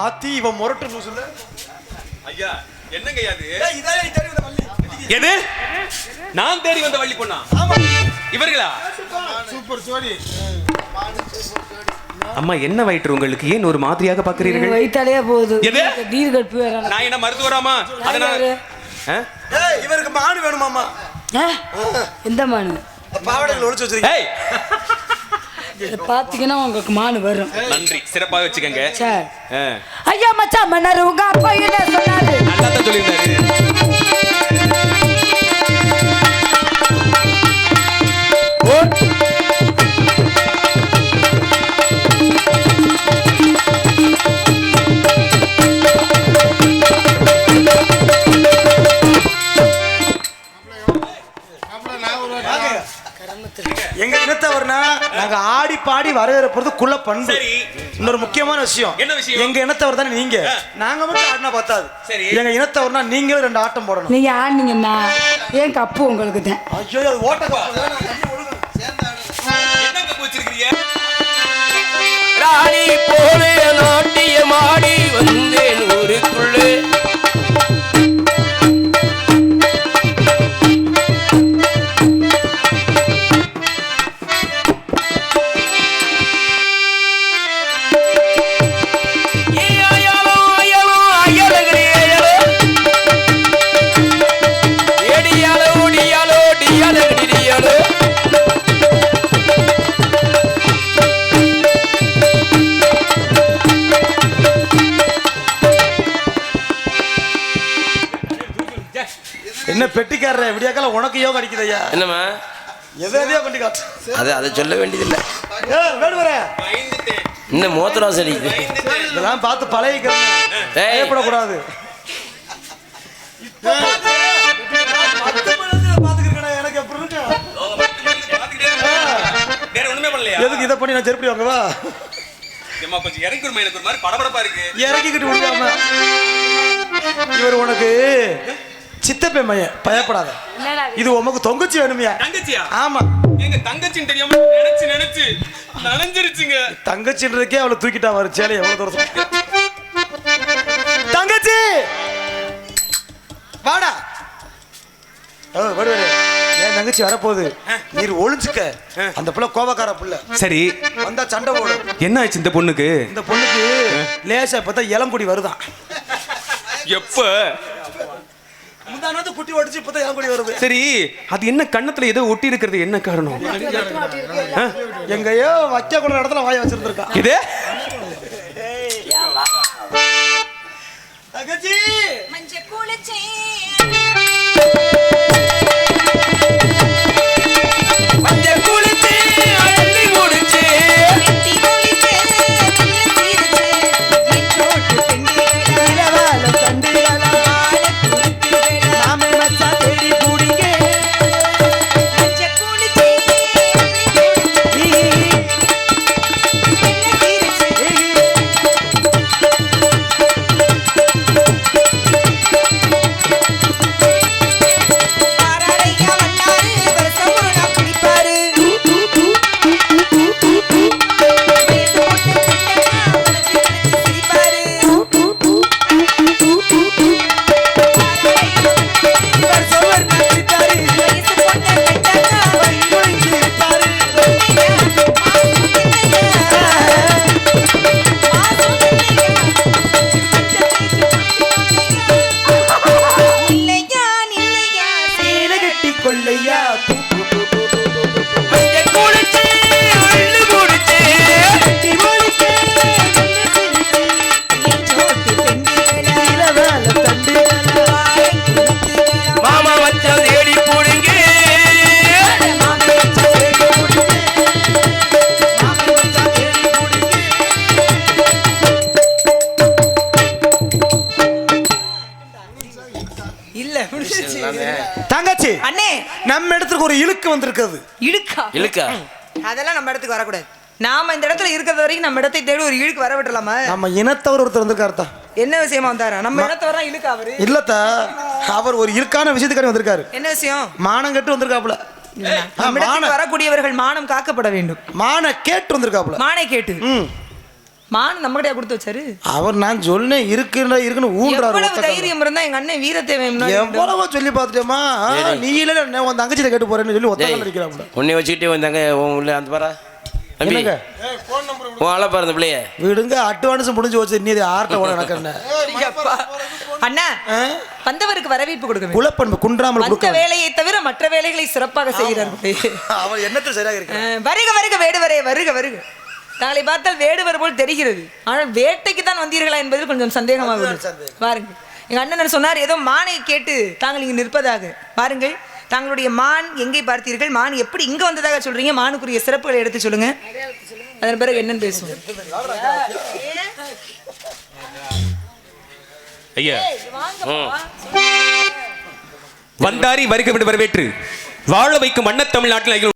ஆத்தி இவன் முரட்டு லூசுல ஐயா என்னங்க அது ஏய், இதானே நீ தேடி வந்த வள்ளி. எது? நான் தேடி வந்த வள்ளி பொண்ணா? ஆமா. இவர்களா? சூப்பர் ஜோடி. அம்மா என்ன வயிற்று உங்களுக்கு? ஏன் ஒரு மாதிரியாக பாக்குறீர்கள் வயிற்றாலே போகுது. எது? நீர் கட்டு வேற நான் என்ன மருத்துவராமா அதனால இவருக்கு மாடு வேணுமாமா? எந்த மானு? பாவடைகள் ஒளிச்சு வச்சிருக்கேன் பார்த்தீங்கன்னா உங்களுக்கு மானு வரும். நன்றி. சிறப்பாக வச்சுக்கங்க. ஐயா மச்சான் மன்னர் உங்க அப்பா என்ன சொன்னாரு நாங்க ஆடி பாடி வரவேற்பது குள்ள பண்பு. சரி. இன்னொரு முக்கியமான விஷயம். என்ன விஷயம்? எங்க இனத்தவர் தானே நீங்க. நாங்க மட்டும் ஆடினா பத்தாது. சரி. எங்க இனத்தவர்னா நீங்களும் ரெண்டு ஆட்டம் போடணும். நீங்க ஆடினீங்கன்னா ஏன் கப்பு உங்களுக்கு தான் ஐயோ அது ஓட்ட ராணி போல நாட்டியமாடி வந்தேன் ஊருக்குள்ளே பெட்டிக்காரர விடியாக்கால உனக்கு யோகா அடிக்குதையா என்னம்மா? எதை எதையோ கொண்டு காட்டு. அது அதை சொல்ல வேண்டியதில்லை. இன்னும் மோத்திரம் அடிக்குது? இதெல்லாம் பார்த்து பண்ணலையா? எதுக்கு இதை பண்ணி நான் செருப்படி வாங்கவா கொஞ்சம் எனக்கு ஒரு மாதிரி படபடப்பா இருக்கு. இறக்கிக்கிட்டு முடியாம. இவர் உனக்கு சித்தப்பே மையன் பயப்படாத. இது உமக்கு தொங்குச்சி வேணுமியா? தங்கச்சியா? ஆமா. எங்க தங்கச்சின்னு தெரியாம நினைச்சு நினைச்சு நனைஞ்சிருச்சுங்க. தங்கச்சின்றதுக்கே அவளை தூக்கிட்டா வர சேலை எவ்வளவு தூரம் தங்கச்சி! வாடா. வருவாரு என் தங்கச்சி வரப்போகுது? நீர் ஒளிஞ்சுக்க. அந்த பிள்ளை கோபக்கார பிள்ளை. சரி. வந்தா சண்டை போடும் என்ன ஆச்சு இந்த பொண்ணுக்கு? இந்த பொண்ணுக்கு லேசா பார்த்தா இளங்குடி வருதான். எப்ப? முந்தானத்து குட்டி ஓடிச்சு இப்பதான் இளங்குடி வருது. சரி அது என்ன கண்ணத்துல ஏதோ ஒட்டி இருக்கிறது என்ன காரணம்? எங்கேயோ வைக்க கூட இடத்துல வாய வச்சிருந்திருக்கா. இது? தங்கச்சி! மஞ்ச குளிச்சே அண்ணே. நம்ம இடத்துக்கு ஒரு இழுக்கு வந்திருக்குது இழுக்கா? இழுக்கா? அதெல்லாம் நம்ம இடத்துக்கு வரக்கூடாது. நாம இந்த இடத்துல இருக்கிறது வரைக்கும் நம்ம இடத்தை தேடி ஒரு இழுக்கு வர விட்டுலாமா நம்ம இனத்தவர் ஒருத்தர் வந்திருக்காரு தான் என்ன விஷயமா வந்தாரா? நம்ம இடத்தவரா இழுக்கா அவரு? இல்லத்தா அவர் ஒரு இழுக்கான விஷயத்துக்காக வந்திருக்காரு. என்ன விஷயம்? மானம் கட்டு வந்திருக்காப்புல. வரக்கூடியவர்கள் மானம் காக்கப்பட வேண்டும். மான கேட்டு வந்திருக்காப்புல. மானை கேட்டு. மான் நம்ம கிட்டயா கொடுத்து வச்சாரு? அவர் நான் சொன்னேன் இருக்குன்னா இருக்குன்னு ஊன்றாரு. தைரியம் இருந்தா எங்க அண்ணன் வீரத்தேவன் எவ்வளவோ சொல்லி பார்த்துட்டேமா நீ இல்ல நான் உன் தங்கச்சிட்ட கேட்டு போறேன்னு சொல்லி ஒத்த கால்ல அடிக்கிறாப்புல உன்னை வச்சுக்கிட்டே வந்தாங்க உன் உள்ள அந்த பாரா. தம்பி உன் ஆளை பிள்ளைய. விடுங்க அட்வான்ஸ் முடிஞ்சு வச்சு நீ ஆர்ட்ட ஓட ஐயப்பா. அண்ணா வந்தவருக்கு வரவேற்பு கொடுக்க. குலப்பண்பு குன்றாமல் அந்த கொடுக்க வேலையை தவிர மற்ற வேலைகளை சிறப்பாக செய்கிறார்கள் அவன் என்னத்துல சரியாக இருக்கு வருக வருக வேடுவரே வருக வருக. தாங்களை பார்த்தால் வேடுவர் போல் தெரிகிறது. ஆனால் வேட்டைக்கு தான் வந்தீர்களா என்பது கொஞ்சம் சந்தேகமாக உள்ளது பாருங்கள் எங்க அண்ணன் சொன்னார்? ஏதோ மானை கேட்டு தாங்கள் இங்கு நிற்பதாக. பாருங்கள் தாங்களுடைய மான் எங்கே பார்த்தீர்கள்? மான் எப்படி இங்க வந்ததாக சொல்றீங்க? மானுக்குரிய சிறப்புகளை எடுத்து சொல்லுங்க. அதன் பிறகு என்னன்னு பேசுவோம். ஐயா. வந்தாரி வருக வரவேற்று. வாழ வைக்கும் அண்ணன் தமிழ்நாட்டில்